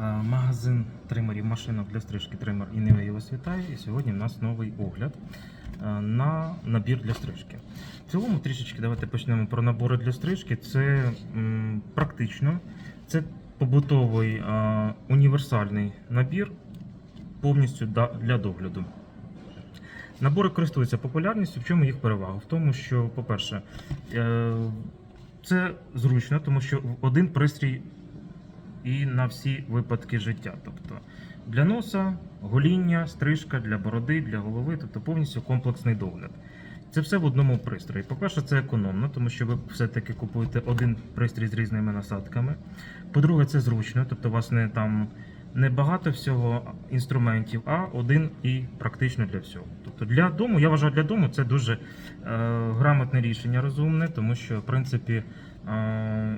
Е, Магазин тримерів машинок для стрижки тример і не вас вітаю. І сьогодні в нас новий огляд е, на набір для стрижки. В цілому трішечки давайте почнемо про набори для стрижки. Це м, практично, це побутовий е, універсальний набір повністю для догляду. Набори користуються популярністю. В чому їх перевага? В тому, що, по-перше, це зручно, тому що один пристрій і на всі випадки життя. Тобто для носа, гоління, стрижка, для бороди, для голови, тобто повністю комплексний догляд. Це все в одному пристрої. По-перше, це економно, тому що ви все-таки купуєте один пристрій з різними насадками. По-друге, це зручно, тобто у вас не там не багато всього інструментів, а один і практично для всього. Тобто для дому, я вважаю, для дому це дуже е, грамотне рішення, розумне, тому що в принципі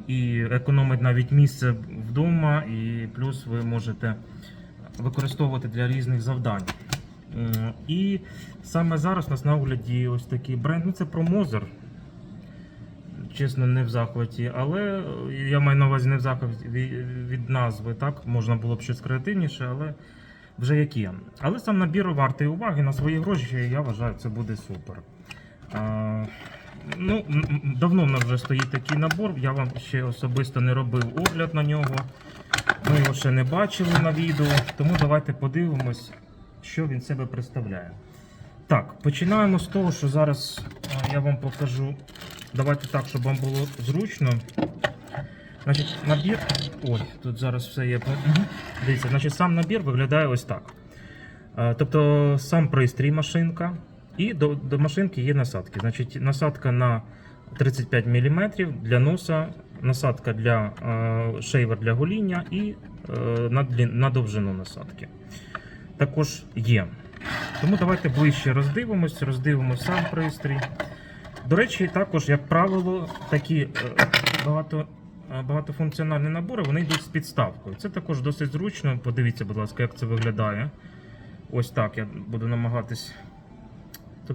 і економить навіть місце вдома, і плюс ви можете використовувати для різних завдань. І саме зараз у нас на огляді ось такий бренд. Ну це промозер. Чесно, не в захваті, але е, я маю на увазі не в захваті від, назви. Так можна було б щось креативніше, але вже як є. Але сам набір вартий уваги на свої гроші. Я вважаю, це буде супер. Ну, давно в нас вже стоїть такий набор. Я вам ще особисто не робив огляд на нього. Ми його ще не бачили на відео, тому давайте подивимось, що він себе представляє. Так, починаємо з того, що зараз я вам покажу. Давайте так, щоб вам було зручно. Значить, набір. Ой, тут зараз все є. Дивіться, значить, сам набір виглядає ось так. Тобто сам пристрій машинка, і до, до машинки є насадки. Значить, насадка на 35 мм для носа, насадка для е, шейвер для гоління і е, на, на довжину насадки. Також є. Тому давайте ближче роздивимось, роздивимось сам пристрій. До речі, також, як правило, такі е, багато, е, багатофункціональні набори вони йдуть з підставкою. Це також досить зручно. Подивіться, будь ласка, як це виглядає. Ось так я буду намагатись.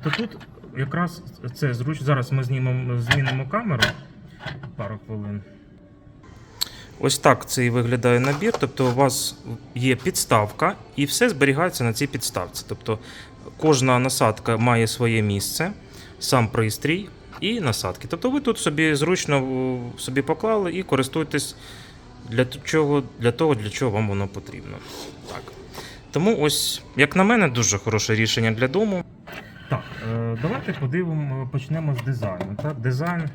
Тобто тут якраз це зручно. Зараз ми знімемо, змінимо камеру. Пару хвилин. Ось так це і виглядає набір. Тобто у вас є підставка, і все зберігається на цій підставці. Тобто кожна насадка має своє місце, сам пристрій і насадки. Тобто ви тут собі зручно собі поклали і користуєтесь для чого, для того, для чого вам воно потрібно. Так. Тому ось, як на мене, дуже хороше рішення для дому. Так, е, давайте подивимо, почнемо з дизайну. Так, дизайн, е,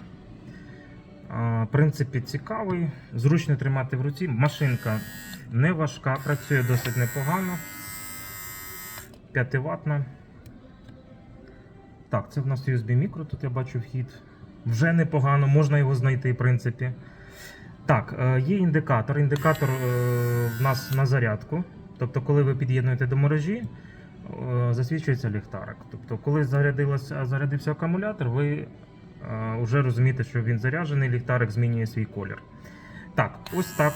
в принципі, цікавий, зручно тримати в руці. Машинка не важка, працює досить непогано. 5 ватна. Так, це в нас USB мікро, тут я бачу вхід. Вже непогано, можна його знайти, в принципі. Так, е, є індикатор. Індикатор в нас на зарядку. Тобто, коли ви під'єднуєте до мережі, засвічується ліхтарик. Тобто, коли зарядився акумулятор, ви вже розумієте, що він заряджений, ліхтарик змінює свій колір. Так, ось так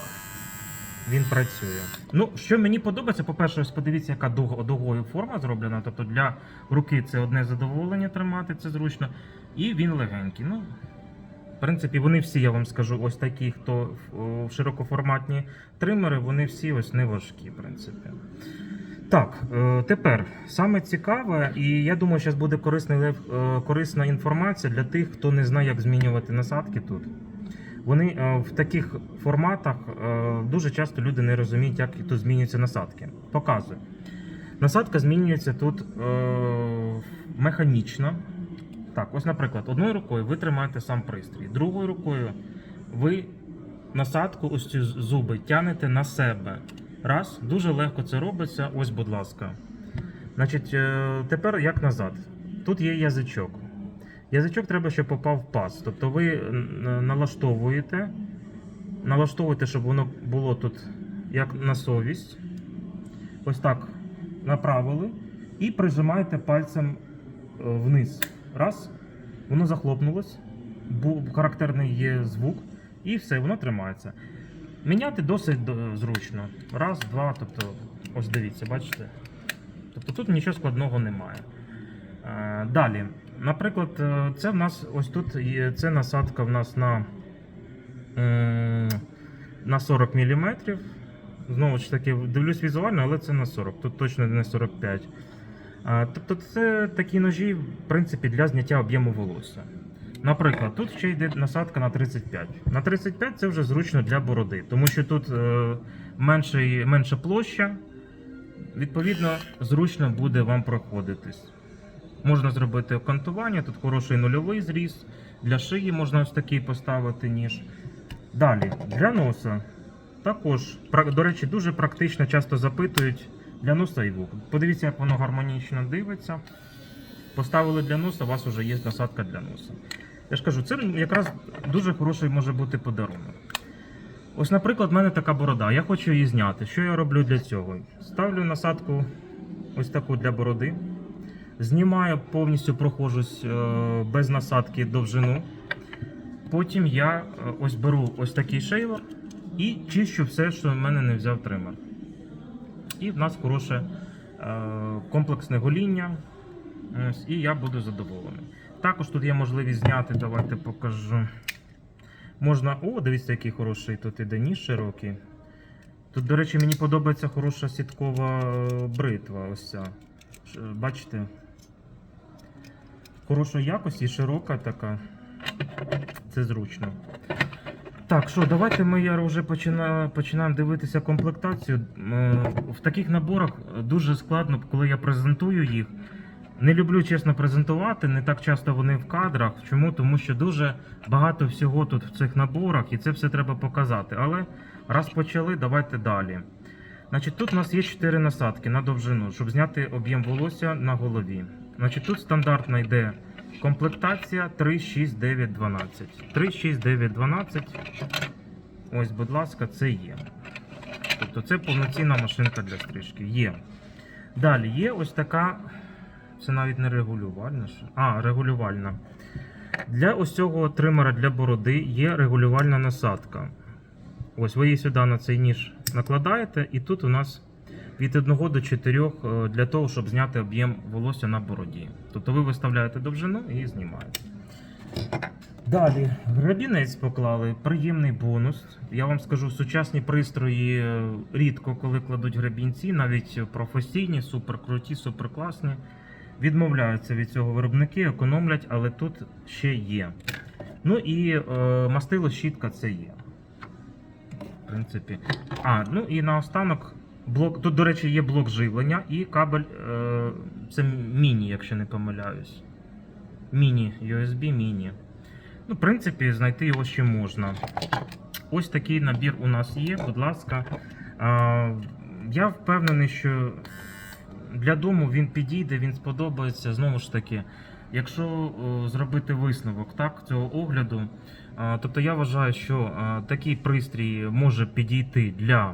він працює. Ну, що мені подобається, по-перше, ось подивіться, яка дугою форма зроблена. Тобто для руки це одне задоволення тримати, це зручно. І він легенький. Ну, в принципі, вони всі, я вам скажу, ось такі, хто широкоформатні тримери, вони всі ось не важкі, в принципі. Так, е, тепер саме цікаве, і я думаю, зараз буде корисна, е, корисна інформація для тих, хто не знає, як змінювати насадки тут. Вони е, в таких форматах дуже часто люди не розуміють, як тут змінюються насадки. Показую. Насадка змінюється тут механічно. Так, ось, наприклад, одною рукою ви тримаєте сам пристрій, другою рукою ви насадку, ось ці зуби тянете на себе. Раз, дуже легко це робиться. Ось, будь ласка. Значить, е, тепер як назад. Тут є язичок. Язичок треба, щоб попав в паз. Тобто ви налаштовуєте, налаштовуєте, щоб воно було тут як на совість. Ось так направили. І прижимаєте пальцем е, вниз. Раз. Воно захлопнулось. Характерний є звук. І все, воно тримається. Міняти досить зручно. Раз, два, тобто, ось дивіться, бачите? Тобто тут нічого складного немає. Е, Далі, наприклад, е, це в нас ось тут є, це насадка в нас на, на 40 мм. Знову ж таки, дивлюсь візуально, але це на 40. Тут точно не 45. Тобто це такі ножі, в принципі, для зняття об'єму волосся. Наприклад, тут ще йде насадка на 35. На 35 це вже зручно для бороди, тому що тут е, менший, менша площа, відповідно, зручно буде вам проходитись. Можна зробити окантування, тут хороший нульовий зріз. Для шиї можна ось такий поставити ніж. Далі, для носа. Також, до речі, дуже практично часто запитують для носа і вух. Подивіться, як воно гармонічно дивиться. Поставили для носа, у вас вже є насадка для носа. Я ж кажу, це якраз дуже хороший може бути подарунок. Ось, наприклад, в мене така борода. Я хочу її зняти. Що я роблю для цього? Ставлю насадку ось таку для бороди. Знімаю повністю прохожусь е, без насадки довжину. Потім я е, ось беру ось такий шейвер і чищу все, що в мене не взяв тример. І в нас хороше е, комплексне гоління. Ось, і я буду задоволений. Також тут є можливість зняти, давайте покажу. Можна. О, дивіться, який хороший тут іде ніж широкий. Тут, до речі, мені подобається хороша сіткова е, бритва. Ось ця. Бачите? Хорошої якості, широка така. Це зручно. Так, що, давайте ми я вже почина, починаємо дивитися комплектацію. Е, В таких наборах дуже складно, коли я презентую їх. Не люблю чесно презентувати, не так часто вони в кадрах. Чому? Тому що дуже багато всього тут в цих наборах, і це все треба показати. Але раз почали, давайте далі. Значить, тут у нас є 4 насадки на довжину, щоб зняти об'єм волосся на голові. Значить, тут стандартна йде комплектація 3, 6, 9, 12. 3, 6, 9, 12. Ось, будь ласка, це є. Тобто це повноцінна машинка для стрижки. Є. Далі є ось така. Це навіть не регулювальна. А, регулювальна. Для ось цього тримера для бороди є регулювальна насадка. Ось ви її сюди на цей ніж накладаєте, і тут у нас від 1 до 4 е, для того, щоб зняти об'єм волосся на бороді. Тобто ви виставляєте довжину і знімаєте. Далі, грабінець поклали, приємний бонус. Я вам скажу, сучасні пристрої е, рідко коли кладуть грабінці, навіть професійні, суперкруті, суперкласні. Відмовляються від цього виробники, економлять, але тут ще є. Ну і е, мастило щітка це є. В принципі. А, ну і наостанок. Блок, тут, до речі, є блок живлення і кабель. Е, це міні, якщо не помиляюсь. Міні, USB міні. Ну, в принципі, знайти його ще можна. Ось такий набір у нас є, будь ласка. А, я впевнений, що для дому він підійде, він сподобається. Знову ж таки, якщо о, зробити висновок так, цього огляду, а, тобто я вважаю, що а, такий пристрій може підійти для.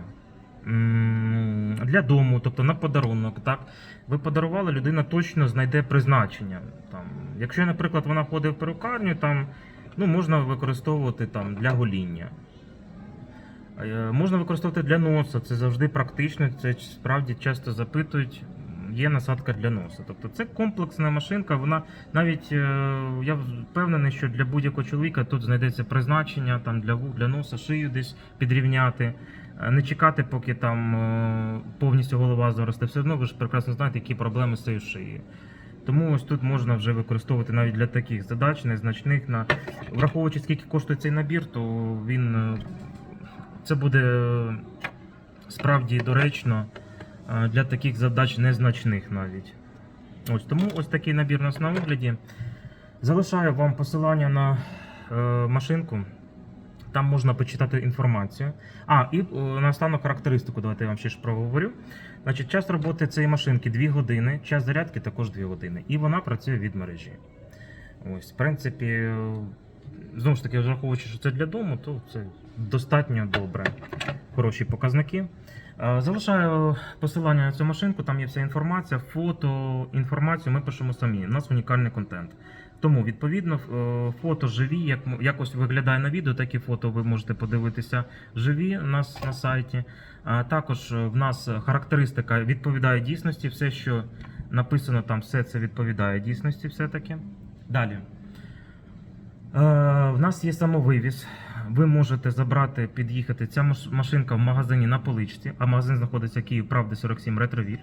Для дому, тобто на подарунок, так ви подарували, людина точно знайде призначення. Там, якщо, наприклад, вона ходить в перукарню, там ну, можна використовувати там для гоління. Е, Можна використовувати для носа, це завжди практично, це справді часто запитують. Є насадка для носа. Тобто це комплексна машинка. Вона навіть е, я впевнений, що для будь-якого чоловіка тут знайдеться призначення там для для носа, шию десь підрівняти, Е, не чекати, поки там е, повністю голова заросте. Все одно ви ж прекрасно знаєте, які проблеми з цією шиєю. Тому ось тут можна вже використовувати навіть для таких задач, незначних. На... Враховуючи, скільки коштує цей набір, то він це буде справді доречно для таких задач незначних навіть. Ось тому ось такий набір у нас на огляді. Залишаю вам посилання на е, машинку. Там можна почитати інформацію. А, і е, наостанок характеристику, давайте я вам ще ж проговорю. Значить, час роботи цієї машинки 2 години, час зарядки також 2 години. І вона працює від мережі. Ось, в принципі, е, знову ж таки, враховуючи, що це для дому, то це достатньо добре. Хороші показники. Е, Залишаю посилання на цю машинку, там є вся інформація, фото, інформацію ми пишемо самі. У нас унікальний контент. Тому, відповідно, е, фото живі, як якось виглядає на відео, такі фото ви можете подивитися живі у нас на сайті. А Також е, в нас характеристика відповідає дійсності, все, що написано там, все це відповідає дійсності, все-таки. Далі. Е, В нас є самовивіз. Ви можете забрати, під'їхати. Ця машинка в магазині на поличці, а магазин знаходиться Київ Правди 47 Ретровіль.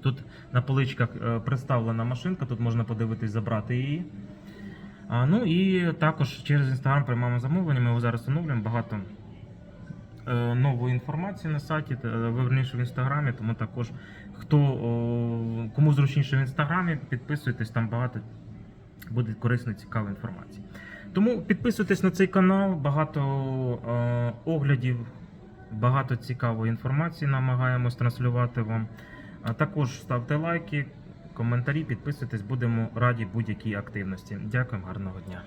Тут на поличках е, представлена машинка, тут можна подивитись, забрати її. А, ну і також через інстаграм приймаємо замовлення. Ми його зараз встановлюємо багато е, нової інформації на сайті, е, верніше в інстаграмі. Тому також хто о, кому зручніше в інстаграмі, підписуйтесь, там багато буде корисної, цікавої інформації. Тому підписуйтесь на цей канал, багато е, оглядів, багато цікавої інформації намагаємось транслювати вам. А також ставте лайки, коментарі, підписуйтесь, будемо раді будь-якій активності. Дякую, гарного дня.